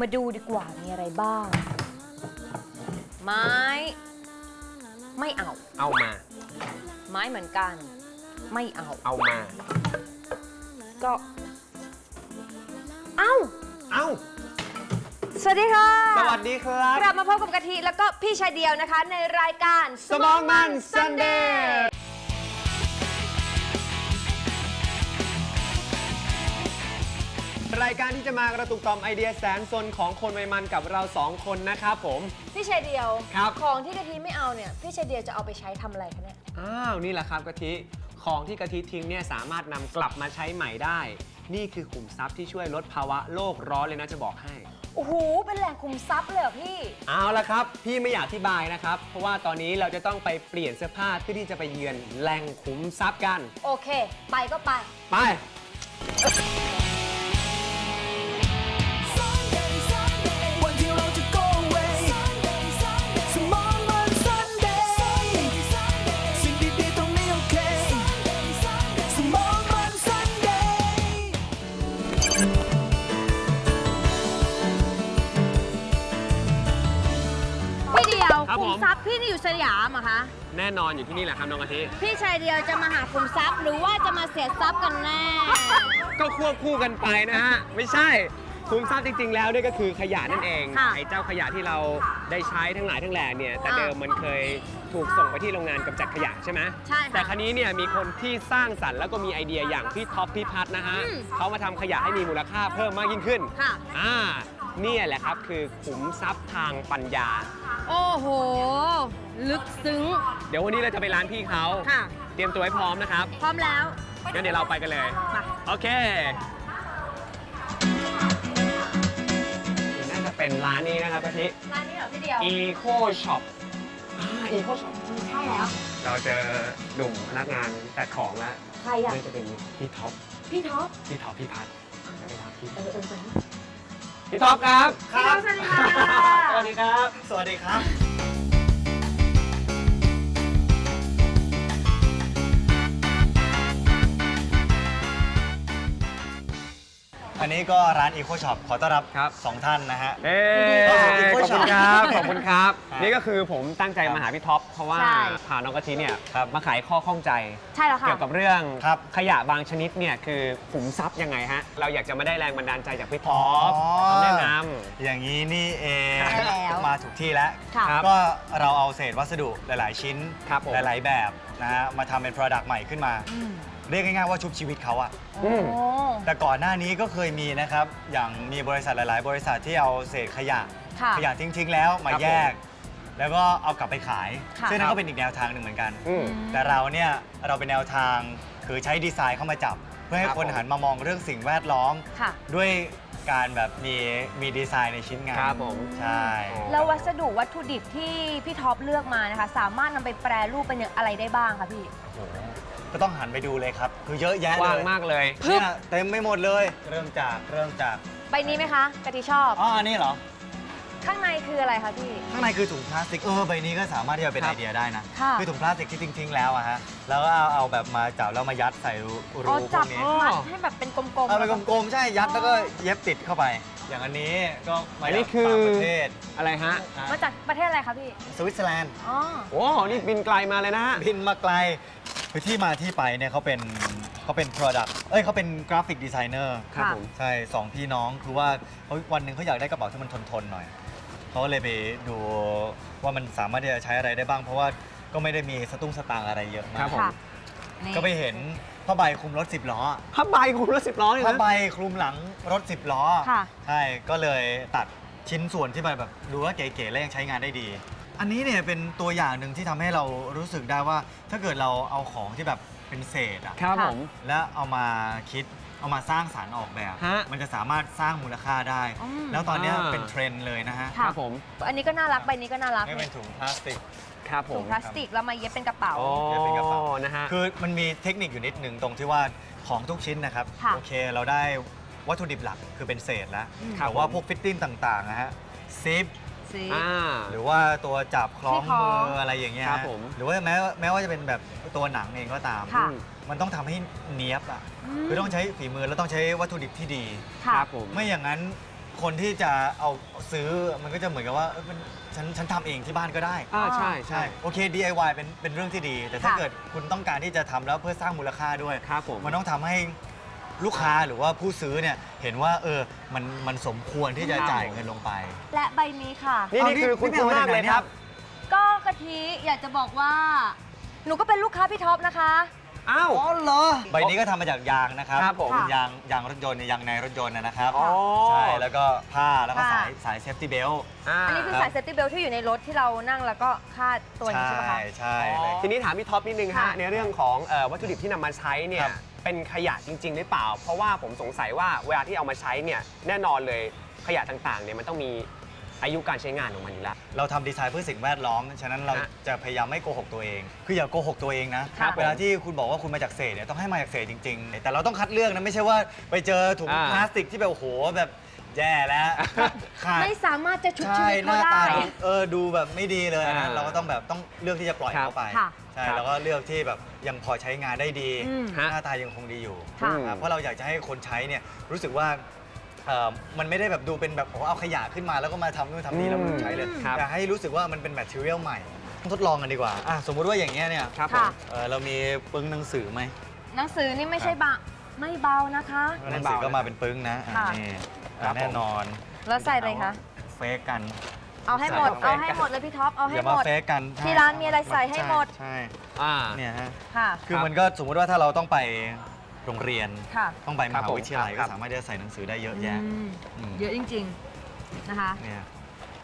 มาดูดีกว่ามีอะไรบ้าง ไม้ ไม่เอา เอามา ไม้เหมือนกัน ไม่เอา เอามา ก็ เอ้าเอ้าสวัสดีค่ะสวัสดีครับกลับมาพบกับกะทิแล้วก็พี่ชายเดียวนะคะ ในรายการ สมองมัน Sunday รายการที่จะมากระตุกต่อมไอเดียแสนสนของคนวัยมันกับเราสองคนนะครับผม พี่ชายเดียวครับ ของที่กะทิไม่เอาเนี่ยพี่ชายเดียวจะเอาไปใช้ทำอะไรคะเนี่ยอ้าวนี่แหละครับกะทิของที่กะทิทิ้งเนี่ยสามารถนำกลับมาใช้ใหม่ได้ นี่คือขุมทรัพย์ที่ช่วยลดภาวะโลกร้อนเลยนะจะบอกให้ โอ้โหเป็นแหล่งคุมทรัพย์เลยเหรอพี่ เอาละครับ พี่ไม่อยากอธิบายนะครับ เพราะว่าตอนนี้เราจะต้องไปเปลี่ยนเสื้อผ้าเพื่อที่จะไปเยือนแหล่งขุมทรัพย์กัน โอเค ไปก็ไป ไป แน่นอนอยู่ที่นี่แหละครับน้องกะทิพี่ชายเดียวจะมาหาคุมทรัพย์หรือว่าจะมาเสียทรัพย์กันแน่ ก็ควบคู่กันไปนะฮะไม่ใช่คุมทรัพย์จริง ๆ แล้วเนี่ยก็คือขยะนั่นเองค่ะไอ้เจ้าขยะที่เราได้ใช้ทั้งหลายทั้งแหล่เนี่ยแต่อ่าเดิมมันเคยถูกส่งไปที่โรงงานกำจัดขยะใช่ไหมใช่ค่ะแต่ครั้นี้เนี่ยมีคนที่สร้างสรรค์แล้วก็มีไอเดียอย่างพี่ท็อปพี่พัฒน์นะฮะอืมเขามาทำขยะให้มีมูลค่าเพิ่มมากยิ่งขึ้นค่ะ อ่า เนี่ยแหละครับคือขุมทรัพย์ทางปัญญา โอ้โห ลึกซึ้ง เดี๋ยววันนี้เราจะไปร้านพี่เขาค่ะ เตรียมตัวให้พร้อมนะครับ พร้อมแล้ว งั้นเดี๋ยวเราไปกันเลย มา โอเค น่าจะเป็นร้านนี้นะครับกะทิร้านนี้เหรอพี่เดียว Eco Shop อ่า Eco Shop ใช่แล้ว เราเจอหนุ่มพนักงานจัดของแล้วใครอะ น่าจะเป็นพี่ท็อป พี่ท็อปพี่ท็อปพี่พัดไปถามพี่เออเออเออ พี่ท็อปครับพี่ท็อปสวัสดีค่ะ สวัสดีครับ สวัสดีครับ นนี้ก็ร้าน Eco Shop ขอต้อนรับครับ สองท่านนะฮะ เอ้ยขขออบบคุคุณณคครัรับบขอบคุณครับ ครับนี่ก็คือผมตั้งใจมาหาพี่ท็อป เพราะว่าใช่ พาน้องกะทิเนี่ยครับ มาขายข้อข้องใจ ใช่แล้วค่ะ เกี่ยวกับเรื่องครับ ขยะบางชนิดเนี่ยคือขุมทรัพย์ยังไงฮะ เราอยากจะมาได้แรงบันดาลใจจากพี่ท็อปอ๋อคำแนะน อย่างนี้นี่เองใช่แล้วมาถูกที่แล้ว ค่ะครับก็เราเอาเศษวัสดุหลาย ๆ ชิ้น ครับผมหลาย ๆ แบบนะฮะมาทำเป็น Product ใหม่ขึ้นมา อืม เรียกง่ายๆว่าชุบชีวิตเขาอะอืม โอ้ แต่ก่อนหน้านี้ก็เคยมีนะครับ อย่างมีบริษัทหลาย ๆ บริษัทที่เอาเศษขยะ ค่ะ ขยะทิ้ง ๆ แล้วมาครับผมแยก แล้วก็เอากลับไปขาย ค่ะ ซึ่งนั่นก็เป็นอีกแนวทางหนึ่งเหมือนกัน อืม แต่เราเนี่ยเราเป็นแนวทางคือใช้ดีไซน์เข้ามาจับ เพื่อให้ครับคนผมหันมามองเรื่องสิ่งแวดล้อม ค่ะ ด้วยการแบบมีมีดีไซน์ในชิ้นงานครับผม ใช่ แล้ววัสดุวัตถุดิบที่พี่ท็อปเลือกมานะคะ สามารถนำไปแปรรูปเป็นอย่างอะไรได้บ้างคะพี่ โอ้โห ก็ต้องหันไปดูเลยครับ คือเยอะแยะกเลว้างยมากเลย เนี่ยเต็มไม่หมดเลย เริ่มจากเริ่มจากใบนี้ไหมคะกะทิชอบ อ๋ออันนี้เหรอ ข้างในคืออะไรคะพี่ ข้างในคือถุงพลาสติกเออใบนี้ก็สามารถที่จะเป็นครัไอบเดียได้นะค่ะคือถุงพลาสติกที่ทิ้งๆแล้วอะฮะแล้วก็เอาเอาแบบมาจับแล้วมายัดใส่รูอ๋รูอพจัวบกนี้มัดให้แบบเป็นกลมๆเอาเป็นแล้วกลมๆใช่ยัดแล้วก็เย็บติดเข้าไป อย่างอันนี้ก็มาอันนี้จากคือ ต่างประเทศอะไรฮะนะมาจากประเทศอะไรคะพี่ สวิตเซอร์แลนด์ อ๋อ โอ้นี่บินไกลมาเลยนะฮะ บินมาไกล คือที่มาที่ไปเนี่ยเขาเป็นเขาเป็น product เอ้ยเขาเป็นกราฟิกดีไซเนอร์ครับค่ะผม ใช่สองพี่น้องคือว่าเขาวันหนึ่งเขาอยากได้กระเป๋าที่มันทนๆหน่อยเขาก็เลยไปดูว่ามันสามารถที่จะใช้อะไรได้บ้าง เพราะว่าก็ไม่ได้มีสตุ้งสตางค์อะไรเยอะคมารักบผม ค่ะนี่ก็ไปเห็นผ้าใบคลุมรถ10ล้อผ้าใบคุมรถสิบล้อเลยผ้านะใบคลุมหลังรถ10ล้อค่ะ ใช่ก็เลยตัดชิ้นส่วนที่มันแบบดูว่าเก๋ๆและยังใช้งานได้ดี อันนี้เนี่ยเป็นตัวอย่างหนึ่งที่ทำให้เรารู้สึกได้ว่า ถ้าเกิดเราเอาของที่แบบเป็นเศษอะครับผม แล้วเอามาคิดเอามาสร้างสารรค์ออกแบบ ฮะมันจะสามารถสร้างมูลค่าได้ อืม แล้วตอนเนี้ยอ่า เป็นเทรนด์เลยนะฮะครับผม อันนี้ก็น่ารักใบนี้ก็น่ารักนี่เป็นถุงพลาสติก ครับผถุมงพลาสติกแล้วมาเย็บเป็นกระเป๋า โอ้เดี๋ยวเป็นกระเป๋า นะฮะ คือมันมีเทคนิคอยู่นิดหนึ่งตรงที่ว่าของทุกชิ้นนะครับ ค่ะโอเคเราได้วัตถุดิบหลักคือเป็นเศษแล้วอืมแต่ว่าพวกฟิตติ้งต่างๆนะฮะซิป สีอ่า หรือว่าตัวจับคล้องที่คล้มืองออะไรอย่างเงี้ยครับฮะผม หรือว่าแม้แม้ว่าจะเป็นแบบตัวหนังเองก็ตาม ค่ะ มันต้องทำให้เนี้ยบอะมคือต้องใช้ฝีมือแล้วต้องใช้วัตถุดิบที่ดีค่ะครับผม ไม่อย่างนั้นคนที่จะเอาซื้อมันก็จะเหมือนกับว่าเอ้ยมันฉันฉันทำเองที่บ้านก็ได้ อ่าใช่ ใช่โอเค DIY เป็นเป็นเรื่องที่ดี แต่ถ้าค่ะ เกิดคุณต้องการที่จะทำแล้วเพื่อสร้างมูลค่าด้วย ครับผม มันต้องทำให้ ลูกค้าหรือว่าผู้ซื้อเนี่ยเห็นว่าเออมันมันสมควรที่จะจ่ายเงินลงไป และใบนี้ค่ะ นี่เอานี่คือนี่คุณนี่คุณเอามามากจากไหนเลยครับ ก็กะทิอยากจะบอกว่า หนูก็เป็นลูกค้าพี่ท็อปนะคะ อ้าวอ๋อเหรอ ใบนี้ก็ทำมาจากยางนะครับครับผมเป็นยางยางรถยนต์ยางในรถยนต์นะครับอ๋อ ใช่แล้วก็ผ้าแล้วก็ค่ะสายสายเซฟตี้เบล อ่าอันนี้คือครับสายเซฟตี้เบลที่อยู่ในรถที่เรานั่งแล้วก็คาดตัวอย่างนี้ใช่ไหมคะ ใช่เลย ทีนี้ถามพี่ท็อปนิดนึงค่ะฮะในเรื่องของเอ่อวัตถุดิบที่นำมาใช้เนี่คยรับ เป็นขยะจริง ๆ หรือเปล่า เพราะว่าผมสงสัยว่าเวลาที่เอามาใช้เนี่ยแน่นอนเลยขยะต่างๆเนี่ยมันต้องมีอายุการใช้งานของมันอยู่แล้ว เราทำดีไซน์เพื่อสิ่งแวดล้อม ฉะนั้นเราฮะจะพยายามไม่โกหกตัวเอง คืออย่าโกหกตัวเองนะ ครับเวลาที่คุณบอกว่าคุณมาจากเศษเนี่ยต้องให้มาจากเศษจริง ๆ แต่เราต้องคัดเลือกนะ ไม่ใช่ว่าไปเจอถุงอ่า พลาสติกที่แบบโอ้โหแบบแย่แล้วขาดไม่สามารถจะชุบชีใช่วิตหเขาน้าได้ ตาดูเออดูแบบไม่ดีเลยนะอ่าเราก็ต้องแบบต้องเลือกที่จะปล่อยครับ เข้าไป ค่ะ ใช่ครับ แล้วก็เลือกที่แบบยังพอใช้งานได้ดี อืมฮะหน้าตายังคงดีอยู่ค่ะครับเพราะเราอยากจะให้คนใช้เนี่ยรู้สึกว่าเอ่อมันไม่ได้แบบดูเป็นแบบโอ้โหเอาขยะขึ้นมาแล้วก็มาทำนู่นทำนี่แล้วมันใช้เลยครับ อยากให้รู้สึกว่ามันเป็นแมทเทียลใหม่ทดลองกันดีกว่าอะสมมุติว่าอย่างเงี้ยเนี่ยครับผม ค่ะ เอ่อเรามีปึ้งหนังสือไหมหนังสือนี่ไม่ใช่บะไม่เบานะคะไม่หนังเบาสือก็นะมาเป็นปึ้งนะอะค่ะ นี่ครับอะแน่นอนแล้วใส่อะไรคะ เฟกกัน เอาให้หมดใส่เอาเข้าไปให้หมดเลยพี่ท็อป เอาให้อย่าหมมาด เฟกกันที่ร้านมีอะไรใส่ให้หมด ใช่อ่าใช่เนี่ยฮะ ค่ะ คือครับมันก็สมมุติว่าถ้าเราต้องไปโรงเรียน ค่ะต้องไปมครับหาผมวิทยาลัยครัก็บ สามารถที่จะใส่หนังสือได้เยอะแยะ อืมอืม เยอะจริง ๆ นะคะ เนี่ย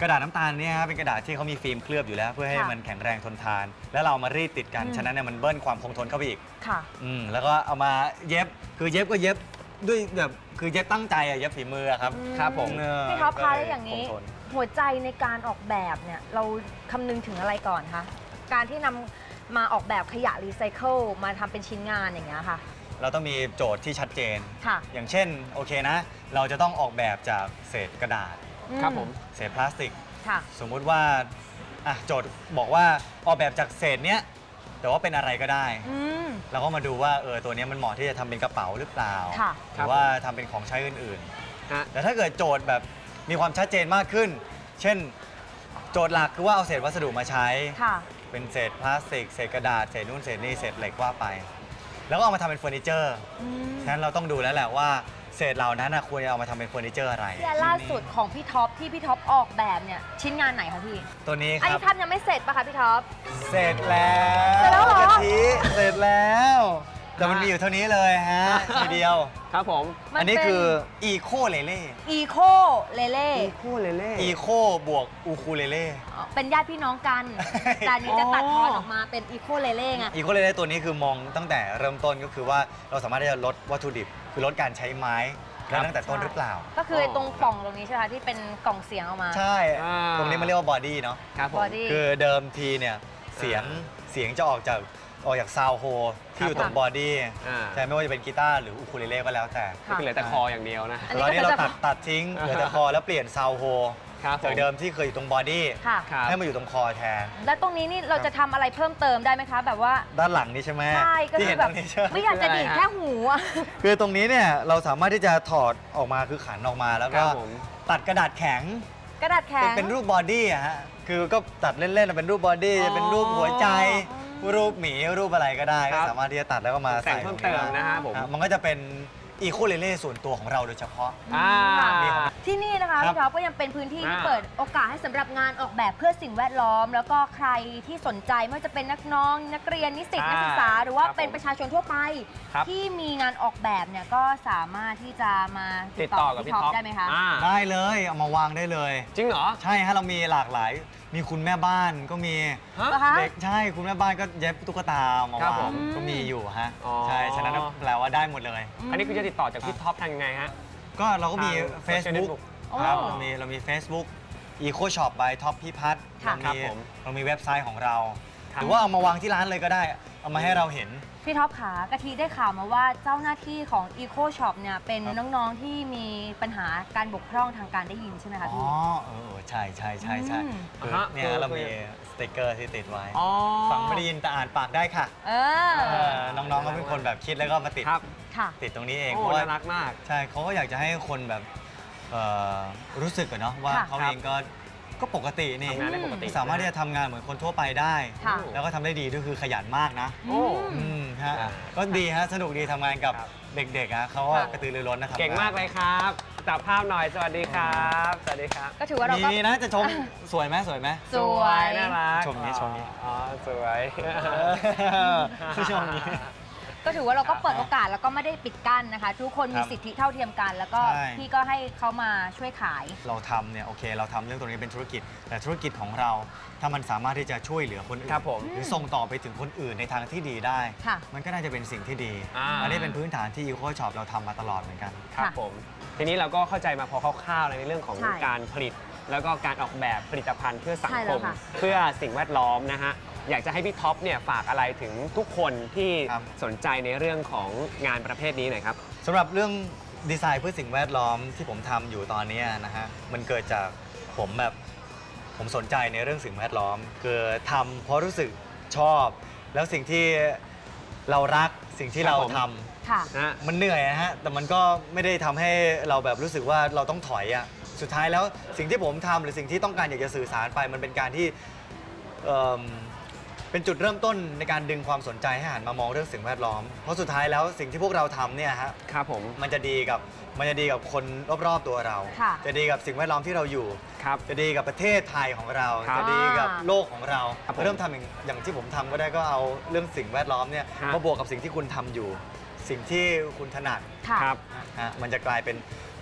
กระดาษน้ำตาลเนี่ยฮะเป็นกระดาษที่เขามีฟิล์มเคลือบอยู่แล้ว เพื่อให้ค่ะมันแข็งแรงทนทาน แล้วเราเอามารีดติดกัน อืม ฉะนั้นเนี่ยมันเบิ้ลความคงทนเข้าไปอีกค่ะ อืมแล้วก็เอามาเย็บคือเย็บก็เย็บด้วยแบบคือเย็บตั้งใจอะเย็บฝีมืออะครับครับผมเออพี่ท็อปก็คะเลแล้วอย่างนี้คทน หัวใจในการออกแบบเนี่ยเราคำนึงถึงอะไรก่อนคะการที่นำมาออกแบบขยะรีไซเคิลมาทำเป็นชิ้นงานอย่างเงี้ยค่ะ เราต้องมีโจทย์ที่ชัดเจน ค่ะอย่างเช่นโอเคนะ เราจะต้องออกแบบจากเศษกระดาษอืครับผม เศษพลาสติก ค่ะ สมมุติว่าอะโจทย์บอกว่าออกแบบจากเศษเนี้ยแต่ว่าเป็นอะไรก็ได้ อืม เราก็มาดูว่าเออตัวเนี้ยมันเหมาะที่จะทำเป็นกระเป๋าหรือเปล่า ค่ะ หรือว่าทำเป็นของใช้อื่นฮะ ๆ แต่ถ้าเกิดโจทย์แบบ มีความชัดเจนมากขึ้น เช่น โจทย์หลักคือว่าเอาเศษวัสดุมาใช้ ค่ะ เป็นเศษพลาสติก เศษกระดาษ เศษนู่นเศษนี่เศษเหล็กว่าไป แล้วก็เอามาทำเป็นเฟอร์นิเจอร์ อืมฉะนั้นเราต้องดูแล้วแหละว่าเศษเหล่านั้นนะควรจะเอามาทำเป็นเฟอร์นิเจอร์อะไรและล่าสุดของพี่ท็อปที่พี่ท็อปออกแบบเนี่ยชิ้นงานไหนคะพี่ ตัวนี้คอันรับนี้ทำยังไม่เสร็จปะคะพี่ท็อป เสร็จแล้วเสร็จแล้วเหรอ กะทิเสร็จแล้ว แต่มันมีอยู่เท่านี้เลยฮะทีเดียว ครับผม มันอันนี้เป็นคือ อีโคเลเล่ อีโคเลเล่อีโคเลเล่ อีโคบวกอูคูเลเล่ เป็นญาติพี่น้องกัน แต่อันนี้จะตัดทอนออกมาเป็นอีโคเลเล่ไง อีโคเลเล่ตัวนี้คือมองตั้งแต่เริ่มต้นก็คือว่าเราสามารถที่จะลดวัตถุดิบ คือลดการใช้ไม้ได้ตั้งแต่ต้นหรือเปล่า ก็คือไอ้ตรงปล่องตรงนี้ใช่ไหมคะที่เป็นกล่องเสียงออกมา ใช่ อ่า ตรงนี้มันเรียกว่าบอดี้เนาะ ครับผม body คือเดิมทีเนี่ยเสียงเสียงจะออกจาก ออกจากซาวโฮที่อยู่ตรงค่ะบอดี้อ่า ใช่ไม่ว่าจะเป็นกีตาร์หรืออูคูเลเล่ก็แล้วแต่ก็คือเหลือแต่คออย่างเดียวนะ อันตนี้อนนี้เราก็จะตัดตัดทิ้งเหลือแต่คอแล้วเปลี่ยนซาวโฮครับผม จากเดิมที่เคยอยู่ตรงบอดี้ค่ะ ครับ ให้มาอยู่ตรงคอแทน แล้วตรงนี้นี่เราจะทำอะไรเพิ่มเติมได้ไหมคะ แบบว่าด้านหลังนี่ใช่ไหมใช่ก็ที่คืเห็อนแบตบรงนี้ใช่ไหม ไม่อยากจะดีดแค่หูอะ คือตรงนี้เนี่ยเราสามารถที่จะถอดออกมาคือขันออกมาแล้วคก็รับผม ตัดกระดาษแข็ง กระดาษแข็เป็นงเป็นรูปบอดี้อะฮะคือก็ตัดเล่นๆเป็นรูปบอดี้อ๋อ จะเป็นรูปหัวใจ รูปหมีรูปอะไรก็ได้ครัก็บ สามารถที่จะตัดแล้วก็มาแต่งใส่เพิ่มตรงเตินี้มนะฮะผมอะมันก็จะเป็นอีโคเลเล่ส่วนตัวของเราโดยเฉพาะ อ่ามีของที่นี่นะคะครับ พี่ท็อปก็ยังเป็นพื้นที่ที่อ่า เปิดโอกาสให้สำหรับงานออกแบบเพื่อสิ่งแวดล้อม แล้วก็ใครที่สนใจไม่ว่าจะเป็นนักน้อง นักเรียนนิสิตอ่านักศึกษา หรือว่าครับเป็นผมประชาชนทั่วไป ครับที่มีงานออกแบบเนี่ยก็สามารถที่จะมาติดต่อกับพี่ท็อปได้ไหมคะ อ่าได้เลยเอามาวางได้เลย จริงเหรอ ใช่ฮะเรามีหลากหลาย มีคุณแม่บ้านก็มีฮะเหรอคะ เด็กใช่คุณแม่บ้านก็เย็บตุ๊กตามาครับวาผงมก็มีอยู่ฮะอ๋อ ใช่ฉะนั้นแปลว่าได้หมดเลย อันนี้คือจะติดต่อจากพี่ท็อปทางยังไงฮะ ก็เราก็มี ทาง Facebook Facebook ครับอ๋อเรามีเรามี Facebook Eco Shop by Top พิพัฒน์ค่ะ เราครับมีผมเรามีเว็บไซต์ของเรา ครับ หรือว่าเอามาวางที่ร้านเลยก็ได้ เอามาให้เราเห็น พี่ท็อปขากะทิได้ข่าวมาว่าเจ้าหน้าที่ของ Eco Shop เนี่ยเป็นครับ น้องๆที่มีปัญหาการบกพร่องทางการได้ยินใช่ไหมคะอ๋อพี่เออใช่ใช่ใช่ใช่อืม คืออ่าฮะเนี่ยคือเรามีสติกเกอร์ที่ติดไว้ อ๋อ ฟังไม่ได้ยินแต่อ่านปากได้ค่ะเออ เออน้องๆก็เป็นคนแบบคิดแล้วก็มาติดครับค่ะ ติดตรงนี้เองโอ้เพราะว่า น่ารักมาก ใช่เขาก็อยากจะให้คนแบบเอ่อรู้สึกอะเนาะว่าค่ะ เขาเองก็ ก็ปกตินี่ ทำงานได้ปกติสามารถที่จะทำงานเหมือนคนทั่วไปได้ ค่ะ แล้วก็ทำได้ดีด้วยคือขยันมากนะ โอ้ อืมฮะอ่าก็ดีฮะ สนุกดีทำงานกับครับ เด็กๆอะเขาก็ค่ะ กระตือรือร้นนะครับเก่งมากเลยครับจับภาพหน่อยสวัสดีครับ สวัสดีครับ ก็ถือว่าเราก็ มีนะจะชม สวยไหมสวยไหม สวย น่ารักชมนี้ชมนี้ อ๋อ สวย คือชมนี้ ก็ถือว่าเราก็เปิดครับโอกาสแล้วก็ไม่ได้ปิดกั้นนะคะ ทุกคนคมีรับสิทธิเท่าเทียมกัน แล้วก็ใช่ พี่ก็ให้เขามาช่วยขาย เราทำเนี่ยโอเคเราทำเรื่องตรงนี้เป็นธุรกิจ แต่ธุรกิจของเรา ถ้ามันสามารถที่จะช่วยเหลือคนอื่นครับผมหรือส่งต่อไปถึงคนอื่นในทางที่ดีได้ ค่ะ มันก็น่าจะเป็นสิ่งที่ดีอ่าอันนี้เป็นพื้นฐานที่ยูโคช็อปเราทำมาตลอดเหมือนกัน ครับค่ะผม ทีนี้เราก็เข้าใจมาพอคร่าวๆในเรื่องของใช่การผลิต แล้วก็การออกแบบผลิตภัณฑ์เพื่อสังใช่คแล้วม ค่ะ เพื่อสิ่งแวดล้อมนะฮะ อยากจะให้พี่ท็อปเนี่ยฝากอะไรถึงทุกคนที่ครับ สนใจในเรื่องของงานประเภทนี้หน่อยครับ สำหรับเรื่องดีไซน์เพื่อสิ่งแวดล้อมที่ผมทำอยู่ตอนนี้นะฮะมันเกิดจากผมแบบผมสนใจในเรื่องสิ่งแวดล้อม คือทำเพราะรู้สึกชอบ แล้วสิ่งที่เรารักสิ่งที่ครับเราผม ทำค่ะ นะฮะ มันเหนื่อยนะฮะแต่มันก็ไม่ได้ทำให้เราแบบรู้สึกว่าเราต้องถอยอะสุดท้ายแล้วสิ่งที่ผมทำหรือสิ่งที่ต้องการอยากจะสื่อสารไปมันเป็นการที่เอิ่ม เป็นจุดเริ่มต้นในการดึงความสนใจให้หันมามองเรื่องสิ่งแวดล้อม เพราะสุดท้ายแล้วสิ่งที่พวกเราทำเนี่ยฮะครับผม มันจะดีกับมันจะดีกับคนรอบๆตัวเรา ค่ะจะดีกับสิ่งแวดล้อมที่เราอยู่ ครับ จะดีกับประเทศไทยของเรา ครับจะดีกับโลกของเรา ครับผมเริ่มทำอย่างอย่างที่ผมทำก็ได้ก็เอาเรื่องสิ่งแวดล้อมเนี่ยฮะ มาบวกกับสิ่งที่คุณทำอยู่ สิ่งที่คุณถนัดค่ะ ครับ ฮะมันจะกลายเป็น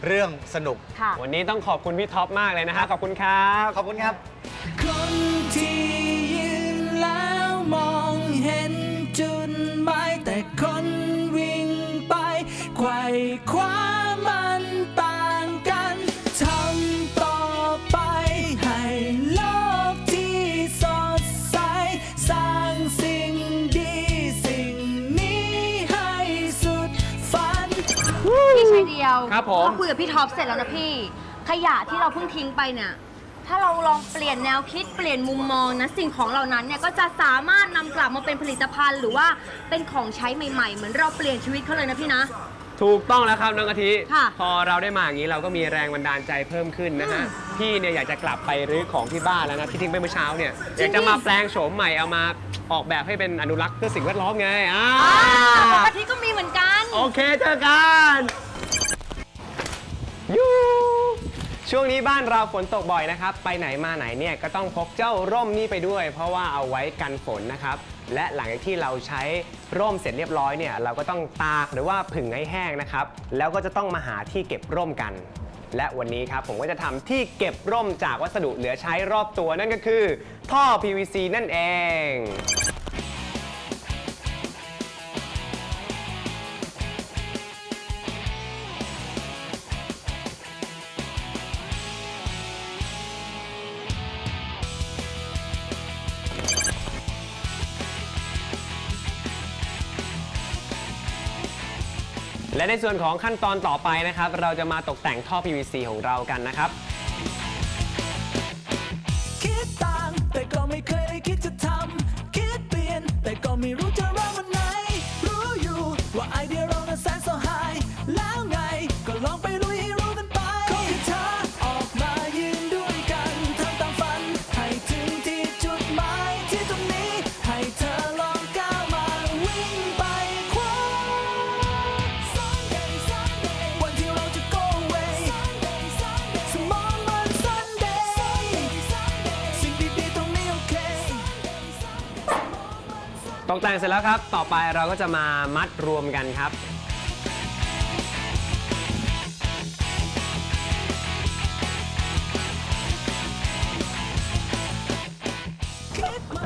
เรื่องสนุก ค่ะ วันนี้ต้องขอบคุณพี่ท็อปมากเลยนะฮะ ขอบคุณครับ ขอบคุณครับ คนที่ยืนแล้ว มองเห็นจุดหมายแต่คนวิ่งไปไขว่คว้ามันต่างกันทำต่อไปให้โลกที่สดใส สร้างสิ่งดีสิ่งนี้ให้สุดฝัน พี่ชายเดียวครับผมพอคุยกับพี่ท็อปเสร็จแล้วนะพี่ ขยะที่เราเพิ่งทิ้งไปเนี่ย ถ้าเราลองเปลี่ยนแนวคิดเปลี่ยนมุมมองนะสิ่งของเหล่านั้นเนี่ยก็จะสามารถนำกลับมาเป็นผลิตภัณฑ์ หรือว่าเป็นของใช้ใหม่ๆ เหมือนเราเปลี่ยนชีวิตเขาเลยนะพี่นะ ถูกต้องแล้วครับน้องกะทิ ค่ะ พอเราได้มาอย่างนี้เราก็มีแรงบันดาลใจเพิ่มขึ้นนะฮะ พี่เนี่ยอยากจะกลับไปรื้อของที่บ้านแล้วนะที่ทิ้งไปเมื่อเช้าเนี่ยอยากจะมาแปลงโฉมใหม่เอามาออกแบบให้เป็นอนุรักษ์เพื่อสิ่งแวดล้อมไงอ่าอ่าปกติก็มีเหมือนกัน โอเคเจอกันยู ช่วงนี้บ้านเราฝนตกบ่อยนะครับ ไปไหนมาไหนเนี่ยก็ต้องพกเจ้าร่มนี่ไปด้วย เพราะว่าเอาไว้กันฝนนะครับ และหลังจากที่เราใช้ร่มเสร็จเรียบร้อยเนี่ยเราก็ต้องตากหรือว่าผึ่งให้แห้งนะครับ แล้วก็จะต้องมาหาที่เก็บร่มกัน และวันนี้ครับผมก็จะทำที่เก็บร่มจากวัสดุเหลือใช้รอบตัวนั่นก็คือ ท่อ PVC นั่นเอง และในส่วนของขั้นตอนต่อไปนะครับ เราจะมาตกแต่งท่อ PVC ของเรากันนะครับ แต่งเสร็จแล้วครับ ต่อไปเราก็จะมามัดรวมกันครับ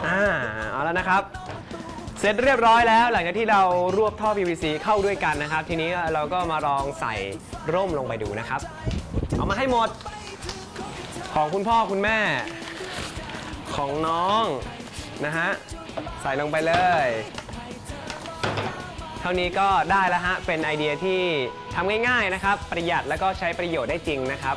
อ่า เอาแล้วนะครับ เสร็จเรียบร้อยแล้ว หลังจากที่เรารวบท่อ PVC เข้าด้วยกันนะครับ ทีนี้เราก็มาลองใส่ร่มลงไปดูนะครับ เอามาให้หมด ของคุณพ่อคุณแม่ ของน้องนะฮะ ใส่ลงไปเลย เท่านี้ก็ได้แล้วฮะ เป็นไอเดียที่ทำง่ายๆนะครับ ประหยัดแล้วก็ใช้ประโยชน์ได้จริงนะครับ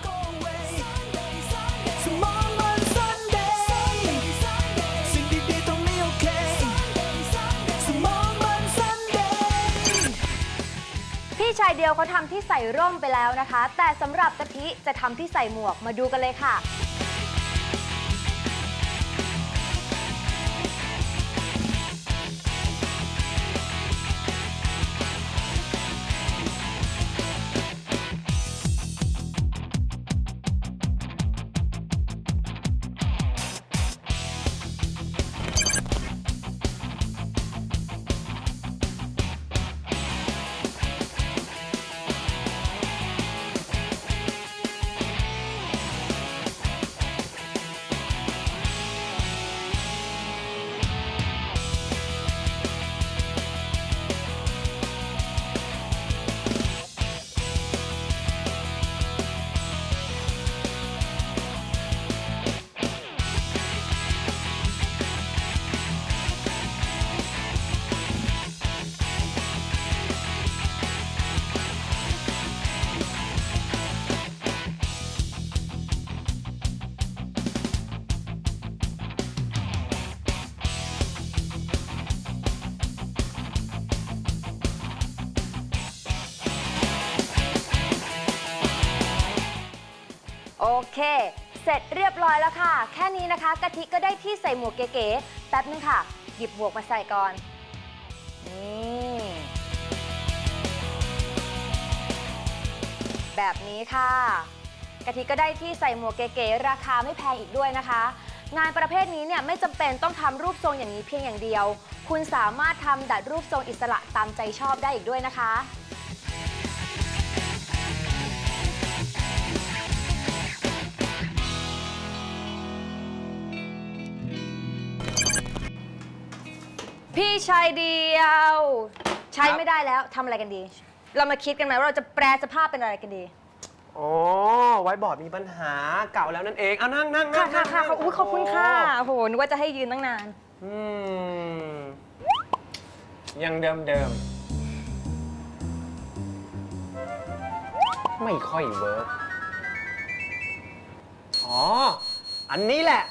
พี่ชายเดียวเขาทำที่ใส่ร่มไปแล้วนะคะ แต่สำหรับกะทิจะทำที่ใส่หมวกมาดูกันเลยค่ะ เค เสร็จเรียบร้อยแล้วค่ะ แค่นี้นะคะกะทิก็ได้ที่ใส่หมวกเก๋ๆแป๊บนึงค่ะ หยิบหมวกมาใส่ก่อนนี่แบบนี้ค่ะกะทิก็ได้ที่ใส่หมวกเก๋ๆราคาไม่แพงอีกด้วยนะคะ งานประเภทนี้เนี่ยไม่จำเป็นต้องทำรูปทรงอย่างนี้เพียงอย่างเดียว คุณสามารถทำดัดรูปทรงอิสระตามใจชอบได้อีกด้วยนะคะ พี่ชายเดียว ใช้ครับไม่ได้แล้วทำอะไรกันดี เรามาคิดกันไหมว่าเราจะแปลสภาพเป็นอะไรกันดี โอ้ไว้บอร์ดมีปัญหาเก่าแล้วนั่นเอง เอานั่งนั่งค่ะนั่งค่ะค่ะนั่งอุ๊ยขอบคุณค่ะโอ้โอ้โหนึกว่าจะให้ยืนตั้งนาน อืมยังเดิมเดิมไม่ค่อยเวิร์กอ๋อ อันนี้แหละ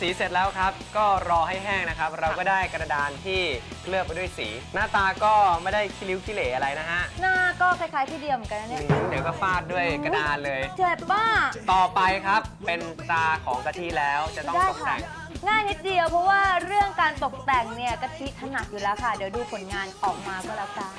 สีเสร็จแล้วครับ ก็รอให้แห้งนะครับ เราก็ได้กระดานที่เคลือบไปด้วยสี หน้าตาก็ไม่ได้คิ้วขี้เหร่อะไรนะฮะหน้าก็คล้ายๆพี่เดียวเหมือนกันนะเนี่ยเดี๋ยวก็ฟาดด้วยกระดานเลย เจ็บบ้าต่อไปครับเป็นตาของกะทิแล้วจะต้องได้ตกค่ะ แต่ง ง่ายนิดเดียวเพราะว่าเรื่องการตกแต่งเนี่ยกะทิถนัดอยู่แล้วค่ะ เดี๋ยวดูผลงานออกมาก็แล้วกัน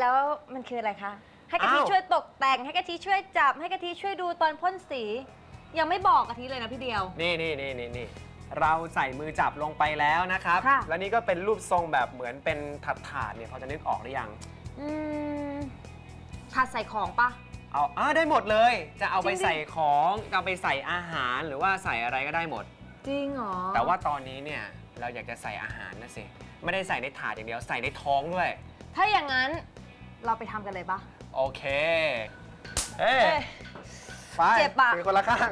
แล้วมันคืออะไรคะ ให้กะทิอ้าว ช่วยตกแต่ง ให้กะทิช่วยจับ ให้กะทิช่วยดูตอนพ่นสี ยังไม่บอกกะทิเลยนะพี่เดียว นี่นี่นี่นี่นี่เราใส่มือจับลงไปแล้วนะครับ ค่ะ แล้วนี่ก็เป็นรูปทรงแบบเหมือนเป็นถาดถาดๆเนี่ยพอจะนึกออกหรือยัง อืมถาดใส่ของปะ เอาอ่าได้หมดเลย จะเอาไปจริงดิ ใส่ของจะเอาไปใส่อาหารหรือว่าใส่อะไรก็ได้หมด จริงเหรอแต่ว่าตอนนี้เนี่ยเราอยากจะใส่อาหารนะสิ ไม่ได้ใส่ในถาดอย่างเดียวใส่ในท้องด้วย ถ้าอย่างนั้น เราไปทำกันเลยปะ โอเคเอ้ยเอ้ยไปเจ็บอะ เป็นคนละข้าง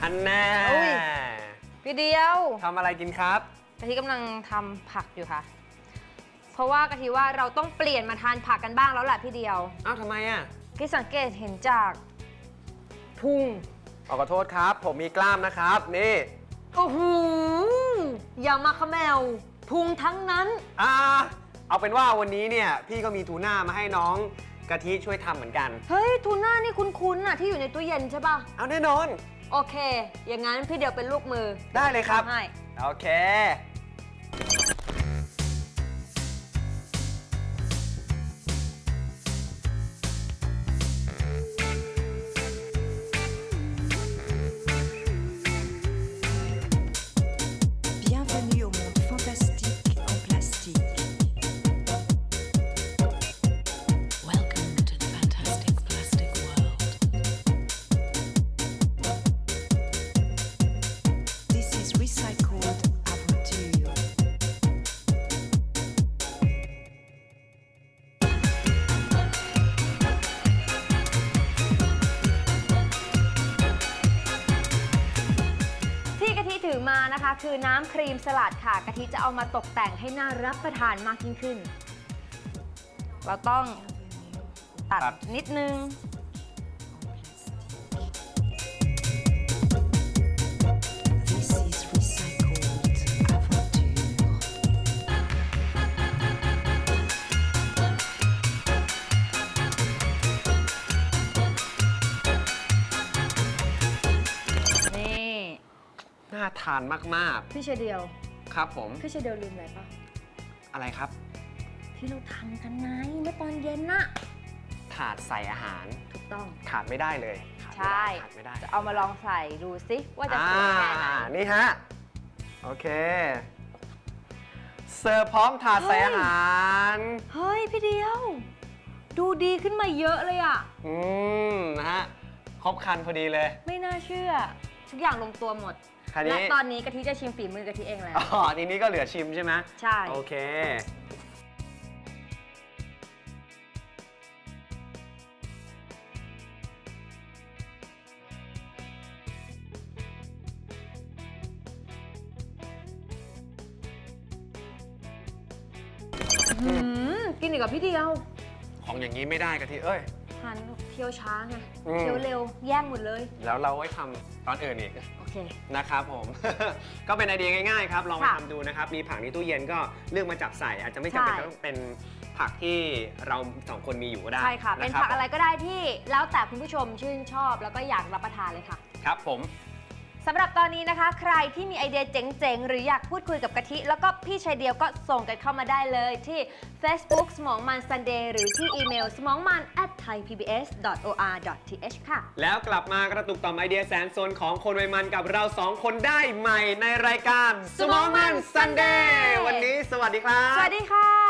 ออันแน่อุ้ยพี่เดียวทำอะไรกินครับ กะทิกำลังทำผักอยู่ค่ะ เพราะว่ากะทิว่าเราต้องเปลี่ยนมาทานผักกันบ้างแล้วแหละพี่เดียวอ้าวทำไมอะที่สังเกตเห็นจากพุง ขอขอโทษครับ ผมมีกล้ามนะครับ นี่ โอ้โหอย่ามาขแมวพุงทั้งนั้น อ่า เอาเป็นว่าวันนี้เนี่ยพี่ก็มีทูน่ามาให้น้องกะทิช่วยทำเหมือนกัน เฮ้ย ทูน่านี่คุ้นๆน่ะที่อยู่ในตู้เย็นใช่ป่ะ เอาแน่นอน โอเค อย่างนั้นพี่เดียวเป็นลูกมือได้เลยครับให้ โอเค คะคือน้ำครีมสลัดค่ะกะทิจะเอามาตกแต่งให้น่ารับประทานมากยิ่งขึ้น เราต้องตัดตัด นิดนึง ทานมากพี่เชเดียว ๆ ครับผมพี่เชเดียวลืมอะไรปะอะไรครับ ที่เราทำกันไงเมื่อตอนเย็นน่ะ ถาดใส่อาหารถูกต้อง ขาดไม่ได้เลยขาดไม่ใช่ได้ขาดไม่ได้จะเอามาลองใส่ดูซิว่าจะอ่าสวยแค่ไหนนี่ฮะ โอเค เสิร์ฟพร้อมถาดใส่อาหารเฮ้ย พี่เดียว ดูดีขึ้นมาเยอะเลยอะอืมนะฮะครบครันพอดีเลย ไม่น่าเชื่อ ทุกอย่างลงตัวหมด คราวและนี้ตอนนี้กะทิจะชิมฝีมือกะทิเองแล้ว อ๋อทีนี้ก็เหลือชิมใช่ไหมใช่ โอเค หืมกินอีกกับพี่เดียวของอย่างนี้ไม่ได้กะทิเอ้ย หันเคี้ยวช้าไงอืม เคี้ยวเร็วแย่งหมดเลย แล้วเราไว้ทำตอนอื่นอีก โอเค นะครับผม ก็เป็นไอเดียง่ายๆครับลองไปค่ะทำดูนะครับ มีผักในตู้เย็นก็เลือกมาจับใส่ อาจจะไม่จำเป็นใช่ ต้องเป็นผักที่เราสองคนมีอยู่ก็ได้ใช่ค่ะ เป็นคบผักอะไรก็ได้ที่แล้วแต่คุณผู้ชมชื่นชอบแล้วก็อยากรับประทานเลยค่ะ ครับผม สำหรับตอนนี้นะคะ ใครที่มีไอเดียเจ๋งๆ หรืออยากพูดคุยกับกะทิ แล้วก็พี่ชายเดียวก็ส่งกันเข้ามาได้เลยที่ Facebook สมองมัน Sunday หรือที่อีเมลสมองมัน at thaipbs.or.th ค่ะ แล้วกลับมากระตุกต่อมไอเดียแสนโซนของคนวัยมันกับเราสองคนได้ใหม่ในรายการ สมองมันซันเดย์ Sunday วันนี้สวัสดีครับ สวัสดีค่ะ